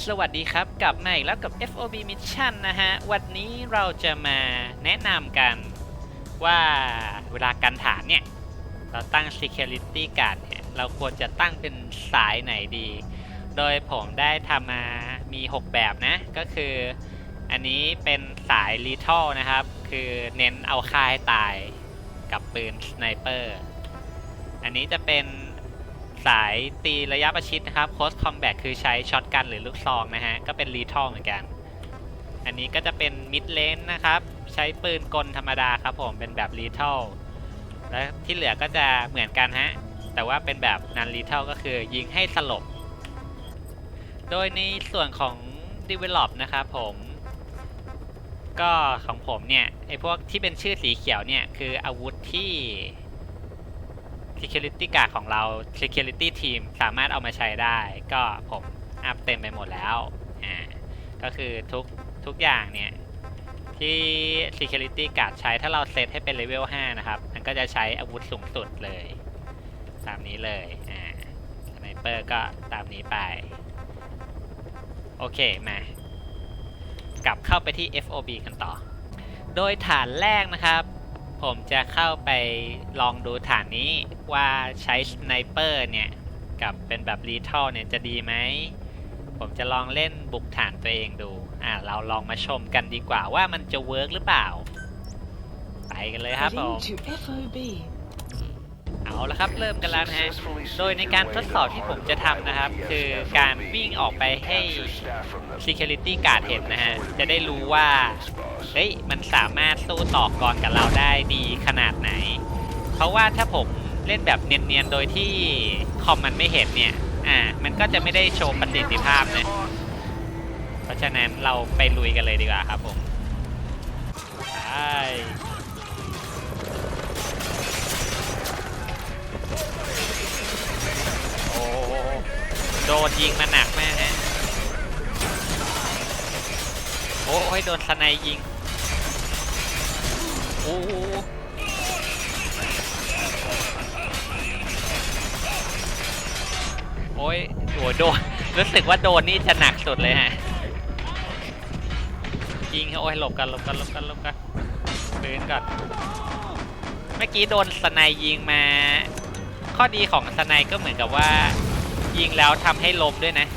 สวัสดีครับ กลับมาอีกแล้วกับ FOB Mission นะฮะ วันนี้เราจะมาแนะนำกันว่าเวลาการฐานเนี่ย เราตั้ง Security Guard เนี่ย เราควรจะตั้งเป็นสายไหนดี โดยผมได้ทำมามี 6 แบบนะ ก็คืออันนี้เป็นสาย Lethal นะครับ คือเน้นเอาค่าให้ตายกับปืนสไนเปอร์ อันนี้จะเป็น สายตีระยะประชิดนะครับ Close Combat คือใช้ช็อตกันหรือลูกซองนะฮะ ก็เป็น Lethal เหมือนกัน อันนี้ก็จะเป็น Mid Range นะครับ ใช้ปืนกลธรรมดาครับผมเป็นแบบ Lethal และที่เหลือก็จะเหมือนกันฮะ แต่ว่าเป็นแบบ Non Lethal ก็คือยิงให้สลบ โดยในส่วนของ Develop นะครับผมก็ของผมเนี่ยไอพวกที่เป็นชื่อสีเขียวเนี่ยคืออาวุธที่ Security Guard ของเรา Security Team สามารถเอามาใช้ได้ ก็ผมอัพเต็มไปหมดแล้วอ่าก็คือทุกทุกอย่างเนี่ยที่ Security Guard ใช้ถ้าเราเซตให้เป็นเลเวล 5 นะครับ มันก็จะใช้อาวุธสูงสุดเลย ตามนี้เลยอ่าสไนเปอร์ก็ตามนี้ไป โอเค มา กลับเข้าไปที่ FOB กันต่อ โดยฐานแรกนะครับ ผมจะเข้าไปลองดูฐานนี้ว่าใช้สไนเปอร์เนี่ย กับเป็นแบบรีทัลเนี่ยจะดีไหม ผมจะลองเล่นบุกฐานตัวเองดู อ่าเราลองมาชมกันดีกว่าว่ามันจะเวิร์กหรือเปล่า ไปกันเลยครับผม Heading to FOB. เอาละครับเริ่มกันแล้วนะฮะ โดยในการทดสอบที่ผมจะทำนะครับ คือการวิ่งออกไปให้ Security Guard เห็นนะฮะ จะได้รู้ว่า เฮ้ยมันสามารถสู้ต่อกรกับเราได้ดีขนาดไหน เพราะว่าถ้าผมเล่นแบบเนียนๆ โดยที่คอมมันไม่เห็นเนี่ย อ่า มันก็จะไม่ได้โชว์ประสิทธิภาพนะ เพราะฉะนั้นเราไปลุยกันเลยดีกว่าครับผมไปโอ้โดนยิงมาหนักมากฮะโอ้ยโดนสไนยิง โอ้โอ้ยโอ้ยโดน รู้สึกว่าโดนนี่จะหนักสุดเลยฮะ ยิงโอ้ยหลบกันหลบกันหลบกันหลบกันปืนก่อน เมื่อกี้โดนสไนยิงมา ข้อดีของสไนก็เหมือนกับว่า ยิงแล้วทำให้ล้มด้วยนะ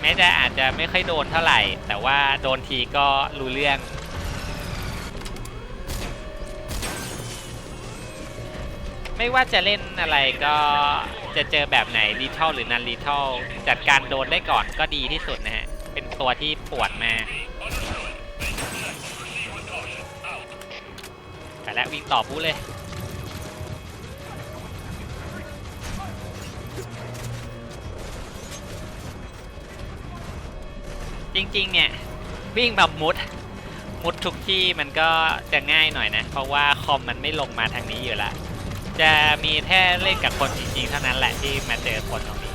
แม้จะอาจจะไม่ค่อยโดนเท่าไหร่ แต่ว่าโดนทีก็รู้เรื่อง ไม่ว่าจะเล่นอะไรก็จะเจอแบบไหนรีทัลหรือนันรีทัลจัดการโดนได้ก่อนก็ดีที่สุดนะฮะ เป็นตัวที่ปวดมาแต่และวิ่งต่อปุ๊เลยจริงๆ เนี่ย วิ่งแบบมุด มุดทุกที่มันก็จะง่ายหน่อยนะ เพราะว่าคอมมันไม่ลงมาทางนี้อยู่แล้ว จะมีแค่เล่นกับคนจริงๆเท่านั้นแหละที่มาเจอคนตรงนี้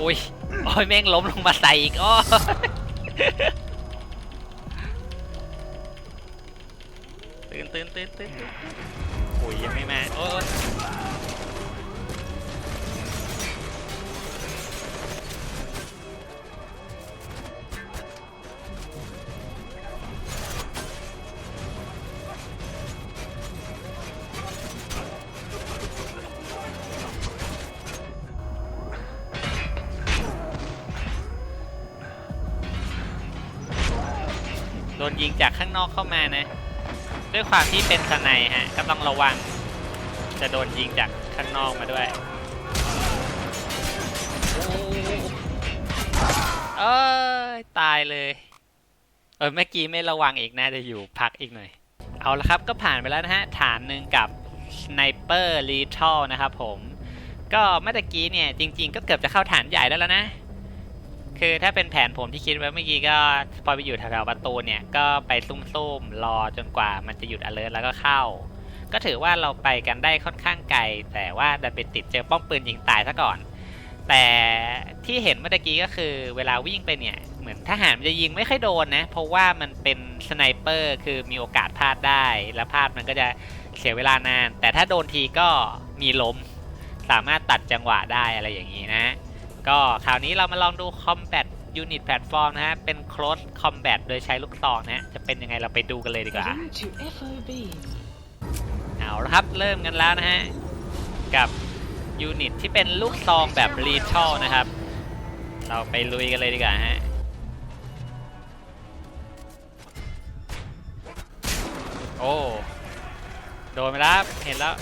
อุ้ยโอ้ยแม่งล้มลงมาใส่อีกอ้อตื่นตื่นตื่นตื่นตื่นโอ้ยยังไม่มา โอ้ย นยิงจากข้างนอกเข้ามานะ ด้วยความที่เป็นสไนฮะก็ต้องระวัง จะโดนยิงจากข้างนอกมาด้วยโอ้เอ้ยตายเลย เออเมื่อกี้ไม่ระวังอีกน่าจะอยู่พักอีกหน่อย เอาละครับก็ผ่านไปแล้วนะฮะ ฐานหนึ่งกับสไนเปอร์ลีทัลนะครับผม ก็เมื่อกี้เนี่ย จริง ๆ ก็เกือบจะเข้าฐานใหญ่แล้วแล้วนะ คือถ้าเป็นแผนผมที่คิดไว้เมื่อกี้ก็พอไปอยู่แถวๆประตูเนี่ย ก็ไปซุ่มๆรอจนกว่ามันจะหยุด alert แล้วก็เข้า ก็ถือว่าเราไปกันได้ค่อนข้างไกล แต่ว่าดันไปติดเจอป้อมปืนยิงตายซะก่อน แต่ที่เห็นเมื่อกี้ก็คือเวลาวิ่งไปเนี่ย เหมือนทหารมันจะยิงไม่ค่อยโดนนะ เพราะว่ามันเป็นสไนเปอร์คือมีโอกาสพลาดได้ แล้วพลาดมันก็จะเสียเวลานาน แต่ถ้าโดนทีก็มีล้ม สามารถตัดจังหวะได้อะไรอย่างนี้นะ ก็คราวนี้เรามาลองดู Combat Unit Platform นะฮะ เป็น Close Combat โดยใช้ลูกซองนะฮะ จะเป็นยังไงเราไปดูกันเลยดีกว่า Heading to FOB. เอาละครับ เริ่มกันแล้วนะฮะ กับยูนิตที่เป็นลูกซองแบบรีทอลนะครับ เราไปลุยกันเลยดีกว่าฮะโอ้ โดนไปแล้วครับเห็นแล้ว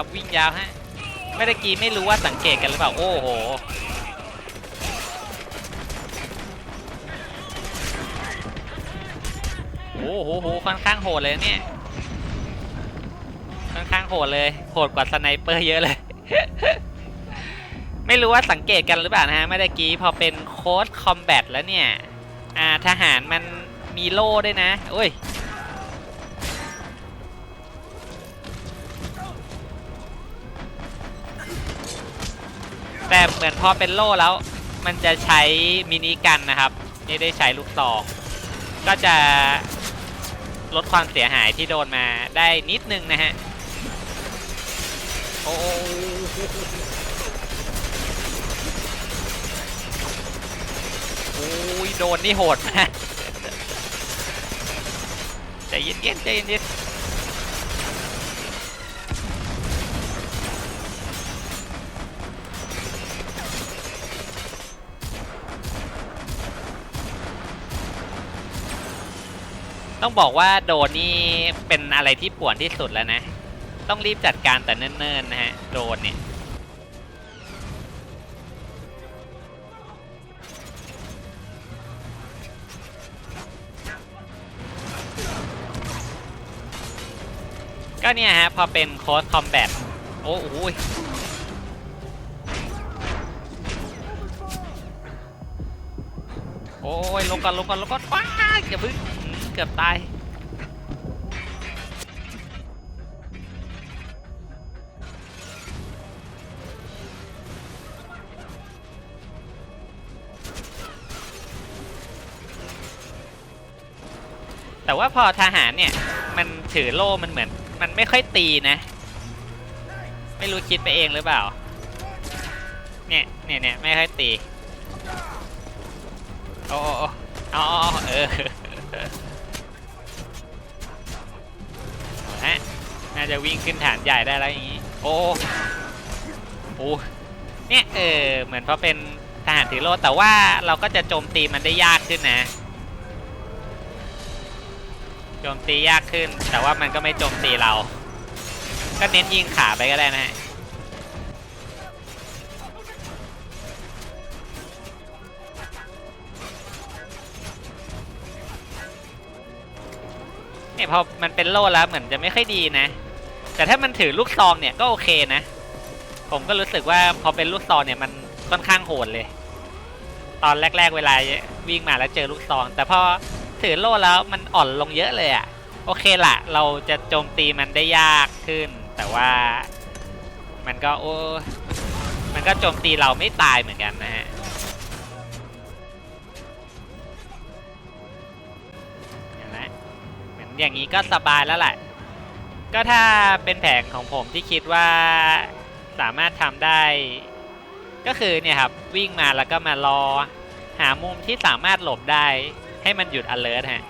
ครับ วิ่งยาวฮะไม่ได้กี้ไม่รู้ว่าสังเกตกันหรือเปล่า โอ้โห โอ้โหค่อนข้างโหดเลยเนี่ยค่อนข้างโหดเลยโหดกว่าสไนเปอร์เยอะเลย ไม่รู้ว่าสังเกตกันหรือเปล่านะฮะไม่ได้กี้พอเป็นโค้ดคอมแบทแล้วเนี่ย อ่าทหารมันมีโล่ด้วยนะโอ้ย แต่เหมือนพอเป็นโล่แล้ว มันจะใช้มินิกันนะครับไม่ได้ใช้ลูกซอง ก็จะลดความเสียหายที่โดนมาได้นิดนึงนะฮะ โอ้โอ้ยโดนนี่โหดมากใจเย็นๆใจเย็น ต้องบอกว่าโดนนี่เป็นอะไรที่ป่วนที่สุดแล้วนะ ต้องรีบจัดการแต่เนิ่นๆนะฮะ โดนเนี่ย ก็เนี่ยฮะ พอเป็นโค้ดคอมแบท โอ้โหโอ้ยลงก่อนลงก่อนลงก่อนว้าอย่าพึ่งอืมเกือบตาย แต่ว่าพอทหารเนี่ย มันถือโล่มันเหมือน มันไม่ค่อยตีนะ ไม่รู้คิดไปเองหรือเปล่า เนี่ยเนี่ยเนี่ยไม่ค่อยตีโอ้โอ้โอ้อ๋อเออ น่าจะวิ่งขึ้นฐานใหญ่ได้แล้วอย่างนี้ โอ้โอ้เนี่ยเออเหมือนพอเป็นทหารถือโล่แต่ว่าเราก็จะโจมตีมันได้ยากขึ้นนะโจมตียากขึ้น แต่ว่ามันก็ไม่โจมตีเรา ก็เน้นยิงขาไปก็ได้นะฮะเนี่ยพอมันเป็นโล่แล้วเหมือนจะไม่ค่อยดีนะ แต่ถ้ามันถือลูกซองเนี่ยก็โอเคนะ ผมก็รู้สึกว่าพอเป็นลูกซองเนี่ยมันค่อนข้างโหดเลย ตอนแรก ๆ เวลาวิ่งมาแล้วเจอลูกซอง แต่พอถือโล่แล้วมันอ่อนลงเยอะเลยอะโอเคละเราจะโจมตีมันได้ยากขึ้น แต่ว่ามันก็โอ้มันก็โจมตีเราไม่ตายเหมือนกันนะฮะเห็นไหมเหมือนอย่างนี้ก็สบายแล้วแหละ ก็ถ้าเป็นแผนของผมที่คิดว่าสามารถทำได้ ก็คือเนี่ยครับวิ่งมาแล้วก็มารอ หามุมที่สามารถหลบได้ ให้มันหยุด alert ฮะ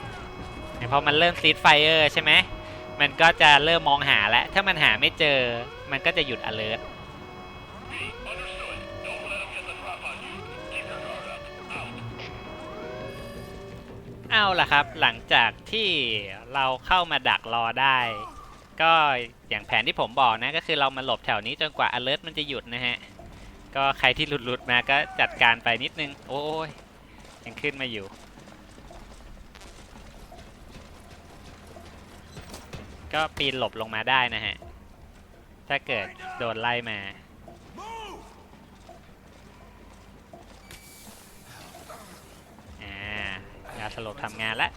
เนี่ยพอมันเริ่มซีดไฟเออร์ใช่ไหมมันก็จะเริ่มมองหาแล้ว ถ้ามันหาไม่เจอ มันก็จะหยุด alert เอาล่ะครับ หลังจากที่เราเข้ามาดักรอได้ ก็อย่างแผนที่ผมบอกนะก็คือเรามาหลบแถวนี้จนกว่า alert มันจะหยุดนะฮะ ก็ใครที่หลุดๆมาก็จัดการไปนิดนึง โอ้ยยังขึ้นมาอยู่ ก็ปีนหลบลงมาได้นะฮะ ถ้าเกิดโดนไล่มาอ่ายาสลบทำงานแล้ว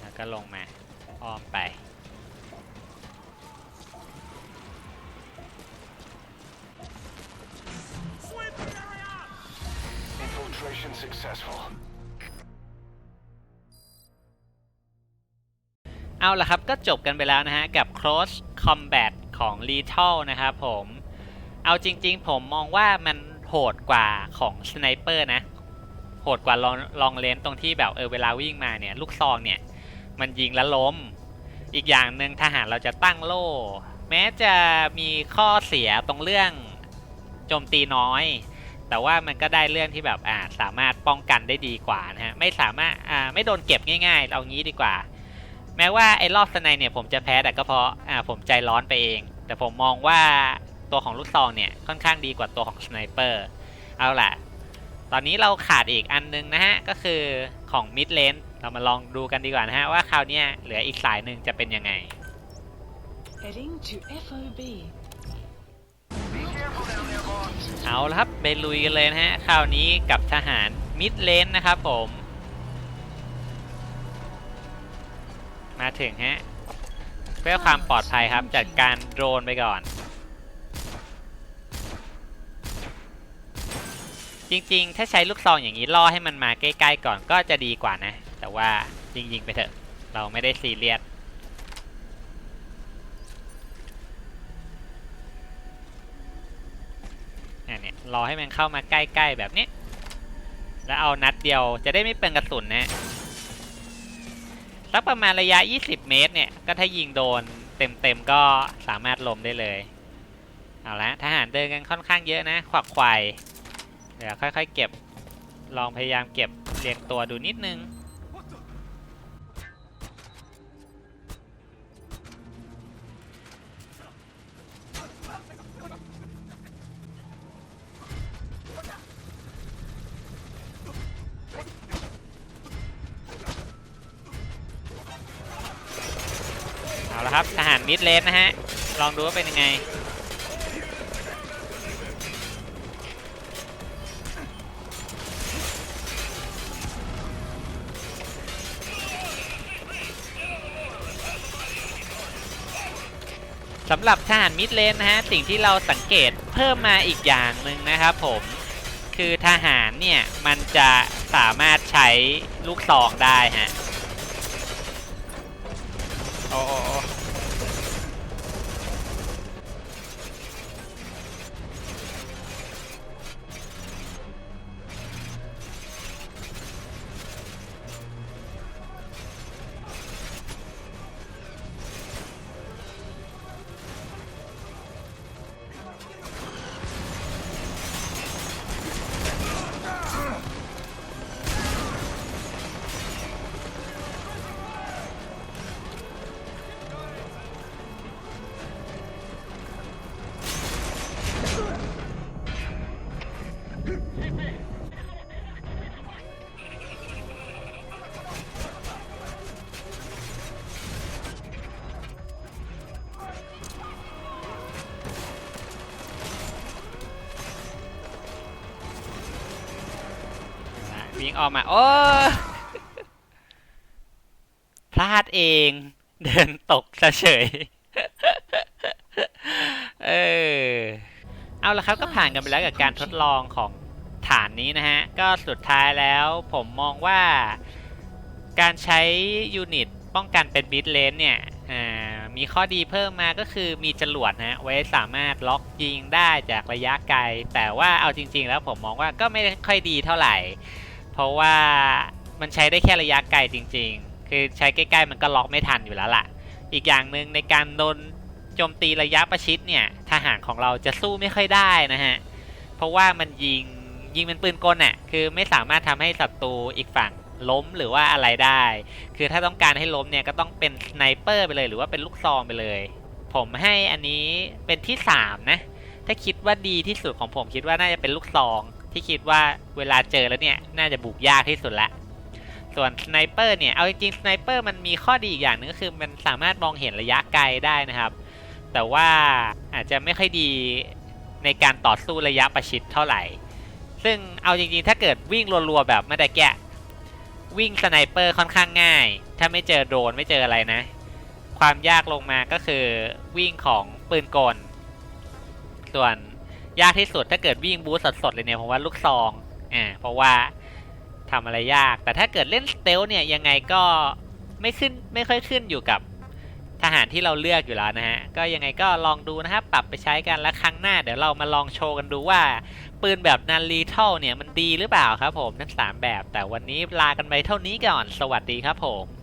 แล้วก็ลงมาอ้อมไป successful. เอาละครับก็จบกันไปแล้วนะฮะ กับ Close Combat ของ Lethal นะครับผม เอาจริงๆ ผมมองว่ามันโหดกว่าของ Sniper นะ โหดกว่าลองลองเลนตรงที่แบบเออเวลาวิ่งมาเนี่ย ลูกซองเนี่ย มันยิงแล้วล้ม อีกอย่างหนึ่งทหารเราจะตั้งโล่ แม้จะมีข้อเสียตรงเรื่องโจมตีน้อย แต่ว่ามันก็ได้เรื่องที่แบบอ่าสามารถป้องกันได้ดีกว่านะฮะไม่สามารถอ่าไม่โดนเก็บง่ายๆเอางี้ดีกว่า แม้ว่าไอ้รอบสไนเนี่ยผมจะแพ้แต่ก็เพราะอ่าผมใจร้อนไปเอง แต่ผมมองว่าตัวของลูกซองเนี่ยค่อนข้างดีกว่าตัวของสไนเปอร์เอาล่ะ ตอนนี้เราขาดอีกอันนึงนะฮะก็คือของมิดเลนเรามาลองดูกันดีกว่านะฮะว่าคราวเนี้ยเหลืออีกสายหนึ่งจะเป็นยังไง Heading to FOB. เอาละครับไปลุยกันเลยนะฮะคราวนี้กับทหารมิดเลนนะครับผม มาถึงฮะเพื่อความปลอดภัยครับจัดการโดรนไปก่อน จริงๆ ถ้าใช้ลูกซองอย่างนี้ล่อให้มันมาใกล้ๆก่อนก็จะดีกว่านะ แต่ว่ายิงๆไปเถอะ เราไม่ได้ซีเรียส อะ เนี่ยรอให้มันเข้ามาใกล้ๆแบบนี้ แล้วเอานัดเดียวจะได้ไม่เปลืองกระสุนนะสักประมาณระยะ 20 เมตรเนี่ย ก็ถ้ายิงโดนเต็มๆก็สามารถลมได้เลย เอาละทหารเดินกันค่อนข้างเยอะนะ ขวักควายเดี๋ยวค่อยๆเก็บ ลองพยายามเก็บเรียงตัวดูนิดนึง เอาละครับทหารมิดเลนนะฮะ ลองดูว่าเป็นยังไง สำหรับทหารมิดเลนนะฮะ สิ่งที่เราสังเกตเพิ่มมาอีกอย่างหนึ่งนะครับผมคือทหารเนี่ย มันจะสามารถใช้ลูกซองได้ฮะ โวิ่งออกมาโอ้พลาดเองเดินตกเฉยเออเอาละครับก็ผ่านกันไปแล้วกับการทดลองของฐานนี้นะฮะ ก็สุดท้ายแล้วผมมองว่าการใช้ยูนิตป้องกันเป็นบิตเลนเนี่ยมีข้อดีเพิ่มมาก็คือมีจรวดนะฮะไว้สามารถล็อกยิงได้จากระยะไกล แต่ว่าเอาจริง ๆ แล้วผมมองว่าก็ไม่ค่อยดีเท่าไหร่ เพราะว่ามันใช้ได้แค่ระยะไกลจริง ๆ คือใช้ใกล้ๆมันก็ล็อกไม่ทันอยู่แล้วล่ะ อีกอย่างหนึ่งในการโดนโจมตีระยะประชิดเนี่ยทหารของเราจะสู้ไม่ค่อยได้นะฮะ เพราะว่ามันยิงยิงเป็นปืนกลน่ะ คือไม่สามารถทำให้ศัตรูอีกฝั่งล้มหรือว่าอะไรได้ คือถ้าต้องการให้ล้มเนี่ยก็ต้องเป็นสไนเปอร์ไปเลยหรือว่าเป็นลูกซองไปเลย ผมให้อันนี้เป็นที่สามนะ ถ้าคิดว่าดีที่สุดของผมคิดว่าน่าจะเป็นลูกซอง ที่คิดว่าเวลาเจอแล้วเนี่ย น่าจะบุกยากที่สุดละ ส่วนสไนเปอร์เนี่ย เอาจริงๆสไนเปอร์มันมีข้อดีอีกอย่างนึงก็คือมันสามารถมองเห็นระยะไกลได้นะครับ แต่ว่าอาจจะไม่ค่อยดีในการต่อสู้ระยะประชิดเท่าไหร่ ซึ่งเอาจริงๆ ถ้าเกิดวิ่งรัวๆแบบไม่ได้แกะ วิ่งสไนเปอร์ค่อนข้างง่าย ถ้าไม่เจอโดรนไม่เจออะไรนะ ความยากลงมาก็คือวิ่งของปืนกล ส่วน ยากที่สุดถ้าเกิดวิ่งบูสสดๆเลยเนี่ยผมว่าลูกซองอ่าเพราะว่าทำอะไรยาก แต่ถ้าเกิดเล่นสเตลเนี่ยยังไงก็ไม่ขึ้นไม่ค่อยขึ้นอยู่กับทหารที่เราเลือกอยู่แล้วนะฮะ ก็ยังไงก็ลองดูนะครับ ปรับไปใช้กันแล้วครั้งหน้าเดี๋ยวเรามาลองโชว์กันดูว่า ปืนแบบนันรีทัลเนี่ยมันดีหรือเปล่าครับผมทั้งสามแบบ แต่วันนี้ลากันไปเท่านี้ก่อน สวัสดีครับผม